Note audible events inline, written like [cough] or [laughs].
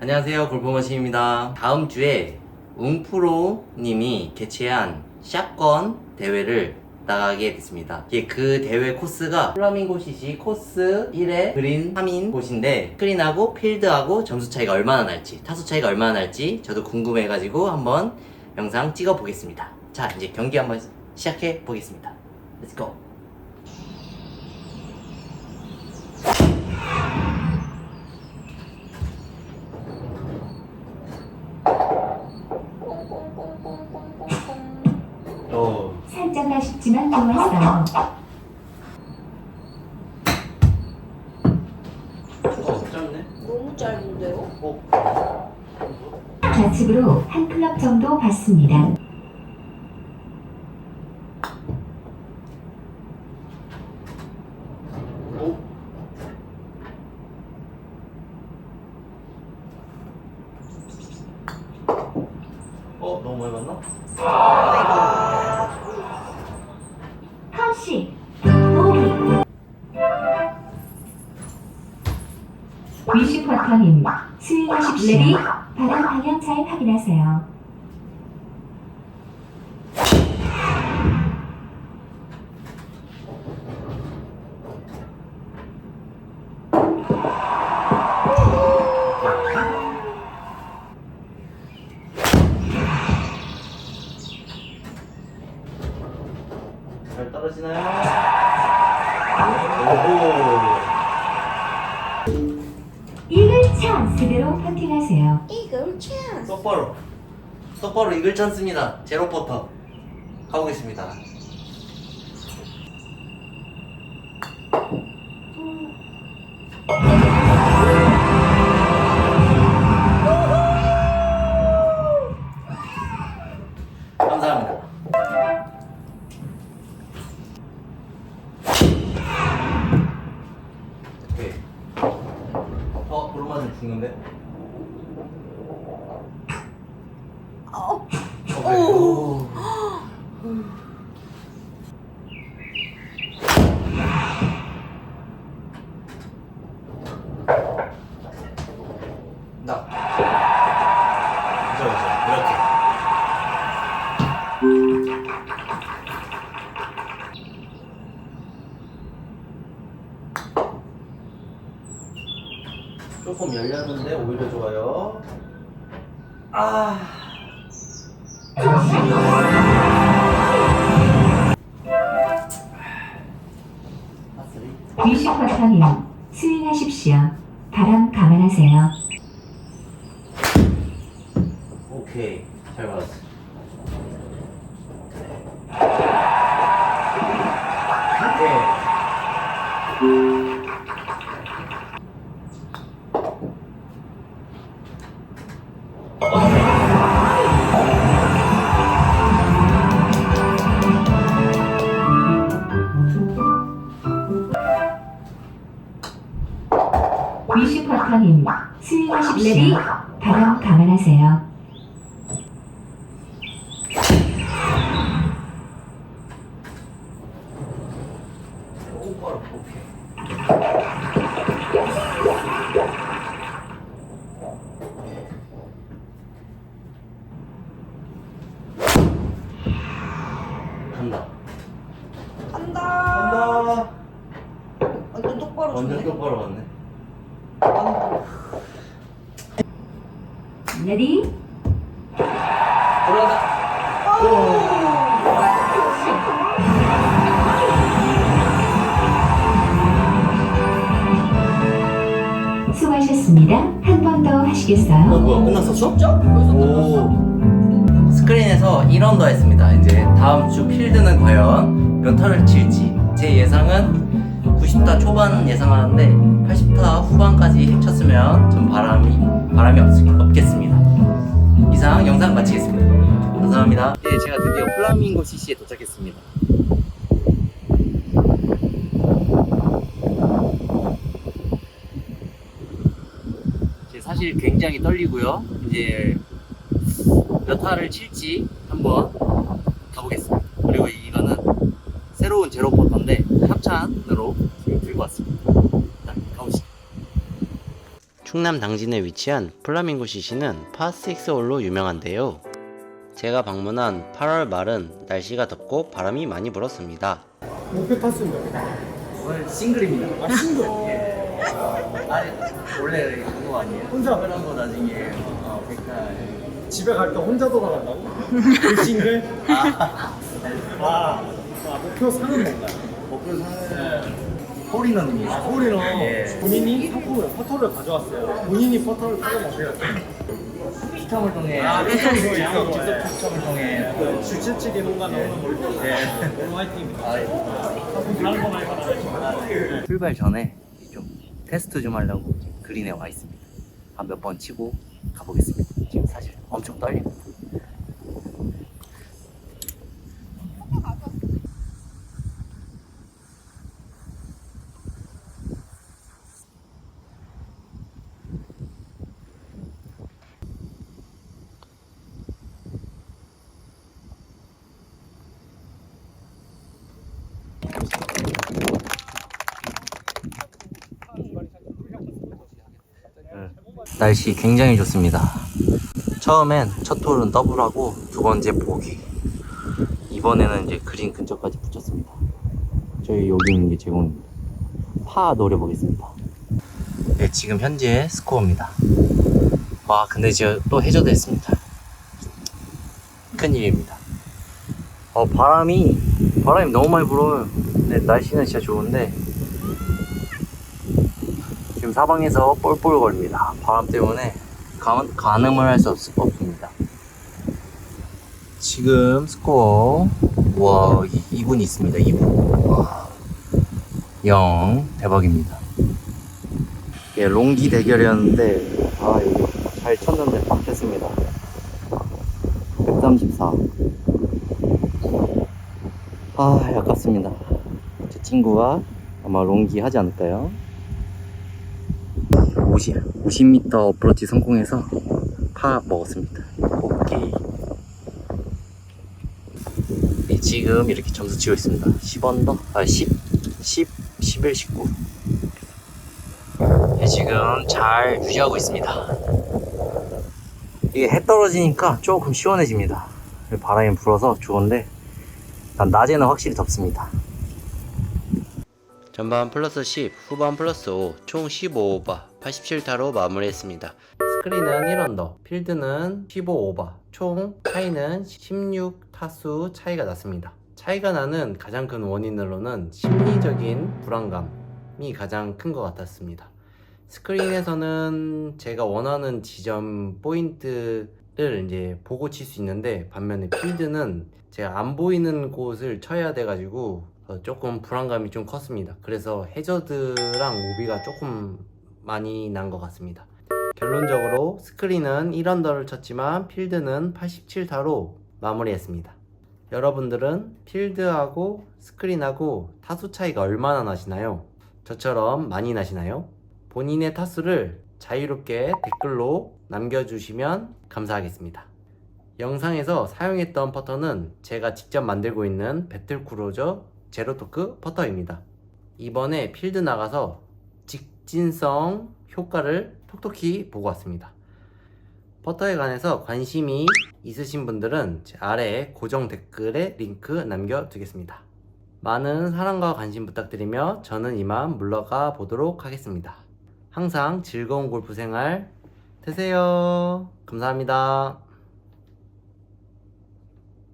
안녕하세요 골프머신입니다. 다음 주에 웅프로님이 개최한 샷건 대회를 나가게 됐습니다. 예, 그 대회 코스가 플라밍고 CC 코스 1에 그린 3인 곳인데 스크린하고 필드하고 점수 차이가 얼마나 날지 타수 차이가 얼마나 날지 저도 궁금해가지고 한번 영상 찍어 보겠습니다. 자 이제 경기 한번 시작해 보겠습니다. 렛츠고 살짝 아쉽지만 좋았어요. 어, 짧네? 너무 짧은데요? 어? 좌측으로 한 클럽 정도 받습니다. 어? 어? 너무 많이 봤나? 보기 위시 퍼터님 스윙하십시오. 레디 바람 방향 잘 확인하세요. 찬스대로 퍼팅하세요. 이글 찬스 똑바로. 똑바로 이글 찬스입니다. 제로 퍼터. 가보겠습니다 어. 나. 그죠, 그죠. 이렇게. 조금 열렸는데 오히려 좋아요. 아. 위시 28칸입니다. 스윙하십시오. 바람 감안하세요. 똑바로 볼게. 레디 수고하셨습니다. 한 번더어 하시겠어요? 뭐야 끝났었어? 오. 끝났어? 스크린에서 1언더 했습니다. 이제 다음 주 필드는 과연 몇 타를 칠지. 제 예상은 90타 초반 예상하는데 80타 후반까지 쳤으면 전 바람이 바람이 없, 없겠습니다. 이상 영상 마치겠습니다. 감사합니다. 네, 제가 드디어 플라밍고 CC에 도착했습니다. 사실 굉장히 떨리고요. 이제 몇 타를 칠지 한번 가보겠습니다. 그리고 이거는 새로운 제로 포터인데 합찬으로 지금 들고 왔습니다. 충남 당진에 위치한 플라밍고 CC는 파6 홀로 유명한데요. 제가 방문한 8월 말은 날씨가 덥고 바람이 많이 불었습니다. 목표 탔습니다. 오늘 싱글입니다. 아, 싱글. [laughs] 아니 원래 그거 아니에요? 혼자? 그런 거 나중에 어, 백날 집에 갈 때 혼자 돌아간다고? [laughs] 그 싱글? 아, 아, 목표 상은 뭔가요? 목표 상은 홀인원입니다. 아, 홀이너 예. 본인이 상품을 퍼터를 가져왔어요. 본인이 퍼터를 타고 추첨을 통해 아, 추첨을 통해. 직접 직접 추첨을 통해 주최측에 뭔가 나오는 몰고 예. 오늘 화이팅. 아, 다른 거 말고 나. 출발 전에 좀 테스트 좀 하려고 그린에 와 있습니다. 한 몇 번 치고 가보겠습니다. 지금 사실 엄청 떨리고. 날씨 굉장히 좋습니다. 처음엔 첫 홀은 더블하고 두 번째 보기. 이번에는 이제 그린 근처까지 붙였습니다. 저희 여기 있는 게 제공입니다. 파 노려보겠습니다. 네, 지금 현재 스코어입니다. 와, 근데 제가 또 해저드 했습니다. 큰일입니다. 어, 바람이, 바람이 너무 많이 불어요. 네, 날씨는 진짜 좋은데, 지금 사방에서 뻘뻘거립니다. 바람 때문에 가, 가늠을 할 수 없습니다. 지금 스코어 와 2분 있습니다. 2분 와, 0 대박입니다. 예, 롱기 대결이었는데 아 이거 잘 쳤는데 빡쳤습니다. 134. 아 아깝습니다. 제 친구가 아마 롱기 하지 않을까요? 50, 50m 어프로치 성공해서 파 먹었습니다. 오케이. 네, 지금 이렇게 점수 치고 있습니다. 10언더? 아, 10, 10, 11, 19. 네, 지금 잘 유지하고 있습니다. 이게 해 떨어지니까 조금 시원해집니다. 바람이 불어서 좋은데, 일단 낮에는 확실히 덥습니다. 전반 플러스 10, 후반 플러스 5, 총 15오버, 87타로 마무리했습니다. 스크린은 1언더, 필드는 15오버, 총 차이는 16타수 차이가 났습니다. 차이가 나는 가장 큰 원인으로는 심리적인 불안감이 가장 큰 것 같았습니다. 스크린에서는 제가 원하는 지점 포인트를 이제 보고 칠 수 있는데 반면에 필드는 제가 안 보이는 곳을 쳐야 돼가지고 어, 조금 불안감이 좀 컸습니다. 그래서 해저드랑 오비가 조금 많이 난 것 같습니다. 결론적으로 스크린은 1언더를 쳤지만 필드는 87타로 마무리했습니다. 여러분들은 필드하고 스크린하고 타수 차이가 얼마나 나시나요? 저처럼 많이 나시나요? 본인의 타수를 자유롭게 댓글로 남겨주시면 감사하겠습니다. 영상에서 사용했던 퍼터는 제가 직접 만들고 있는 배틀크루저 제로토크 퍼터입니다. 이번에 필드 나가서 직진성 효과를 톡톡히 보고 왔습니다. 퍼터에 관해서 관심이 있으신 분들은 제 아래에 고정 댓글에 링크 남겨두겠습니다. 많은 사랑과 관심 부탁드리며 저는 이만 물러가 보도록 하겠습니다. 항상 즐거운 골프 생활 되세요. 감사합니다.